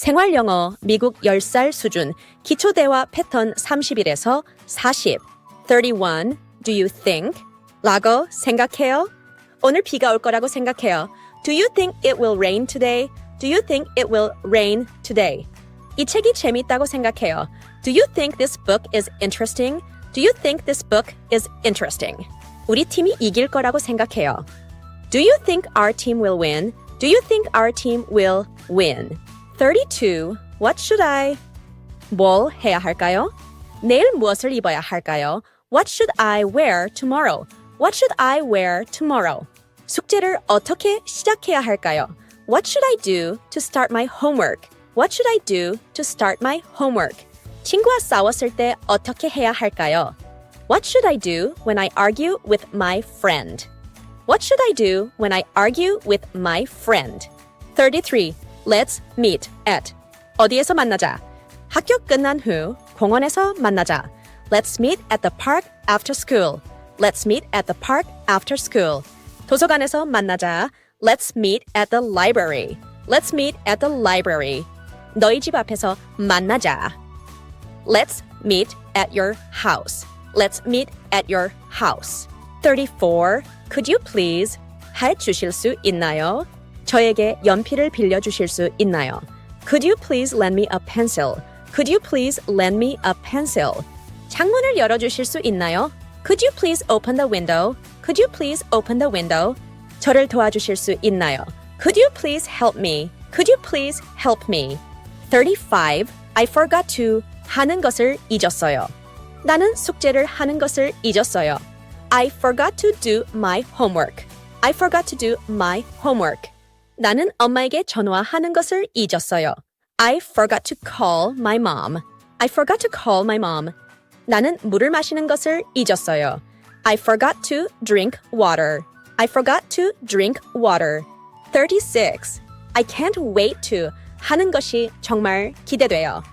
생활 영어 미국 10살 수준 기초 대화 패턴 30일에서 40. 31. Do you think? 라고 생각해요? 오늘 비가 올 거라고 생각해요. Do you think it will rain today? Do you think it will rain today? 이 책이 재밌다고 생각해요. Do you think this book is interesting? Do you think this book is interesting? 우리 팀이 이길 거라고 생각해요. Do you think our team will win? Do you think our team will win? 32. What should I? 뭘 해야 할까요? 내일 무엇을 입어야 할까요? What should I wear tomorrow? What should I wear tomorrow? 숙제를 어떻게 시작해야 할까요? What should I do to start my homework? What should I do to start my homework? 친구와 싸웠을 때 어떻게 해야 할까요? What should I do when I argue with my friend? What should I do when I argue with my friend? 33. Let's meet at. 어디에서 만나자? 학교 끝난 후 공원에서 만나자. Let's meet at the park after school. Let's meet at the park after school. 도서관에서 만나자. Let's meet at the library. Let's meet at the library. 너희 집 앞에서 만나자. Let's meet at your house. Let's meet at your house. 34. Could you please 해 주실 수 있나요? 저에게 연필을 빌려 주실 수 있나요? Could you please lend me a pencil? Could you please lend me a pencil? 창문을 열어 주실 수 있나요? Could you please open the window? Could you please open the window? 저를 도와주실 수 있나요? Could you please help me? Could you please help me? 35. I forgot to 하는 것을 잊었어요. 나는 숙제를 하는 것을 잊었어요. I forgot to do my homework. I forgot to do my homework. 나는 엄마에게 전화하는 것을 잊었어요. I forgot to call my mom. I forgot to call my mom. 나는 물을 마시는 것을 잊었어요. I forgot to drink water. I forgot to drink water. 36. I can't wait to 하는 것이 정말 기대돼요.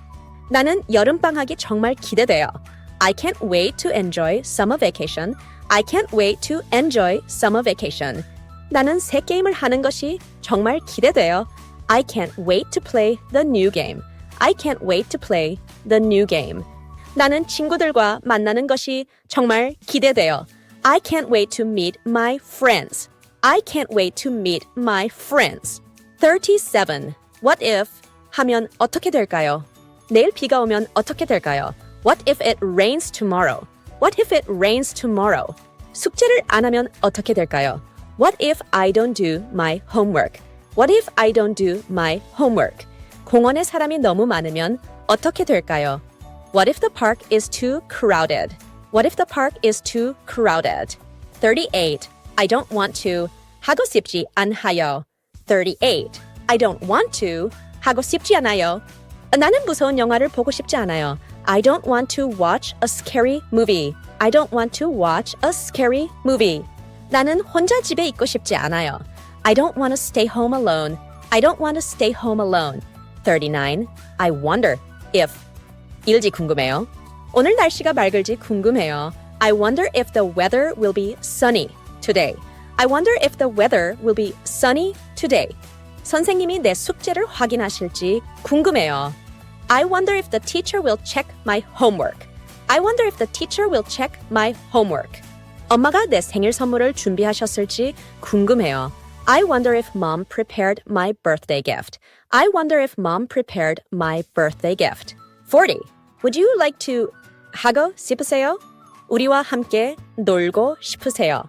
나는 여름방학이 정말 기대돼요. I can't wait to enjoy summer vacation. I can't wait to enjoy summer vacation. 나는 새 게임을 하는 것이 정말 기대돼요. I can't wait to play the new game. I can't wait to play the new game. 나는 친구들과 만나는 것이 정말 기대돼요. I can't wait to meet my friends. I can't wait to meet my friends. 37. What if 하면 어떻게 될까요? 내일 비가 오면 어떻게 될까요? What if it rains tomorrow? What if it rains tomorrow? 숙제를 안 하면 어떻게 될까요? What if I don't do my homework? What if I don't do my homework? 공원에 사람이 너무 많으면 어떻게 될까요? What if the park is too crowded? What if the park is too crowded? 38. I don't want to 하고 싶지 않아요. 38. I don't want to 하고 싶지 않아요. 나는 무서운 영화를 보고 싶지 않아요. I don't want to watch a scary movie. I don't want to watch a scary movie. 나는 혼자 집에 있고 싶지 않아요. I don't want to stay home alone. I don't want to stay home alone. 39. I wonder if 일지 궁금해요. 오늘 날씨가 맑을지 궁금해요. I wonder if the weather will be sunny today. I wonder if the weather will be sunny today. 선생님이 내 숙제를 확인하실지 궁금해요. I wonder if the teacher will check my homework. I wonder if the teacher will check my homework. 엄마가 내 생일 선물을 준비하셨을지 궁금해요. I wonder if mom prepared my birthday gift. I wonder if mom prepared my birthday gift. 40. Would you like to 하고 싶으세요? 우리와 함께 놀고 싶으세요?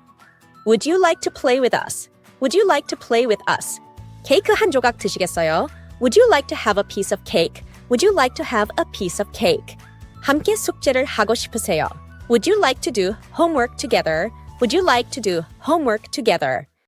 Would you like to play with us? Would you like to play with us? 케이크 한 조각 드시겠어요? Would you like to have a piece of cake? Would you like to have a piece of cake? 함께 숙제를 하고 싶으세요? Would you like to do homework together? Would you like to do homework together?